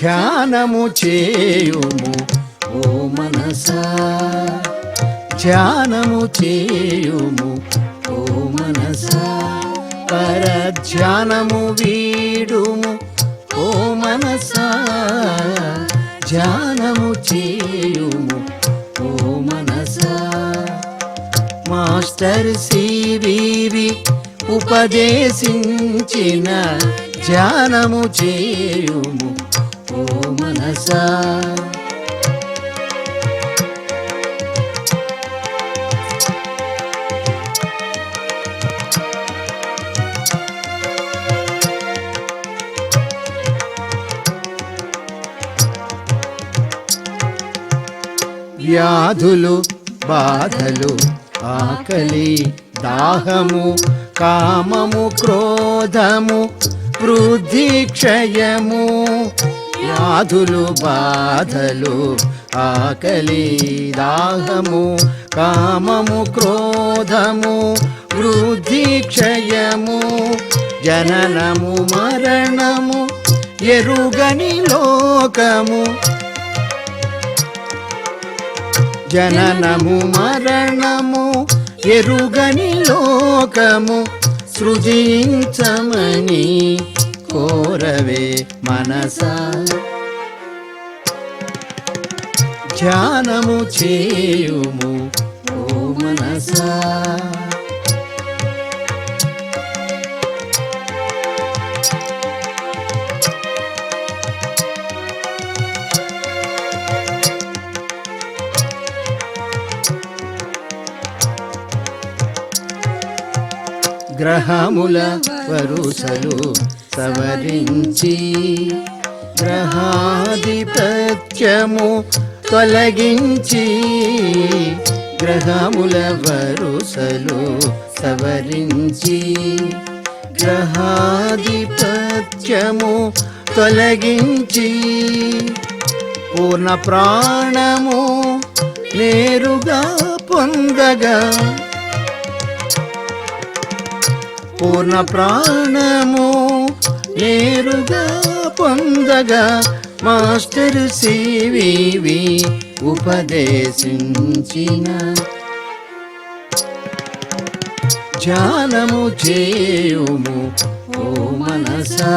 ధ్యానము చేయుము ఓ మనసా. ధ్యానము చేయుము ఓ మనసా. పరధ్యానము వీ ధ్యానము చేయుము ఓ మనసా. మాస్టర్ సివివి ఉపదేశించిన ధ్యానము చేయుము ఓ మనసా. వ్యాధులు బాధలు ఆకలి దాహము కామము క్రోధము వృద్ధి క్షయము వ్యాధులు బాధలు ఆకలి దాహము కామము క్రోధము వృద్ధి క్షయము జననము మరణము ఎరుగని లోకము జననము మరణము ఎరుగని లోకము సృజించమని కోరవే మనసా. ధ్యానము చేయుము ఓ మనసా. గ్రహముల వరుసలు సవరించి గ్రహాధిపత్యము తొలగించి గ్రహముల వరుసలు సవరించి గ్రహాధిపత్యము తొలగించి పూర్ణ ప్రాణము నేరుగా పొందగా పూర్ణ ప్రాణము నేరుగా పొందగా మాస్టర్ సివివి ఉపదేశించిన ధ్యానము చేయుము ఓ మనసా.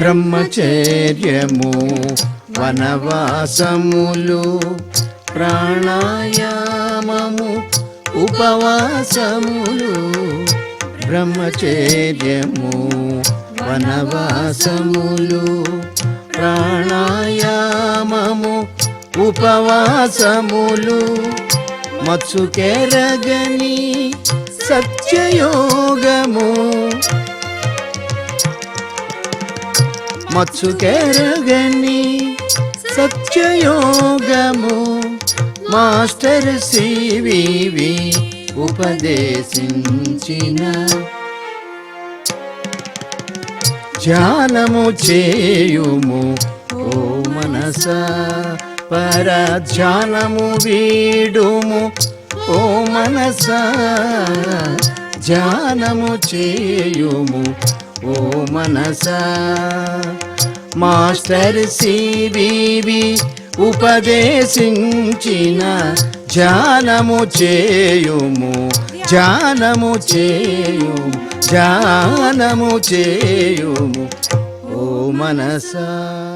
బ్రహ్మచర్యము వనవాసములు ప్రాణాయామము ఉపవాసములు. బ్రహ్మచర్యము వనవాసములు ప్రాణాయామము ఉపవాసములు. మత్సుకెరగని సత్యయోగము మత్సుకెరగని సత్యయోగము మాస్టర్ సివివి ఉపదేశించిన ధ్యానము చేయుము ఓ మనసా పరధ్యానము వీడుము ఓ మనస ధ్యానము చేయుము ఓ మనసా మాస్టర్ సివివి ఉపదేశించిన ధ్యానము చేయుము ధ్యానము చేయుము ధ్యానము చేయుము. ఓ మనసా.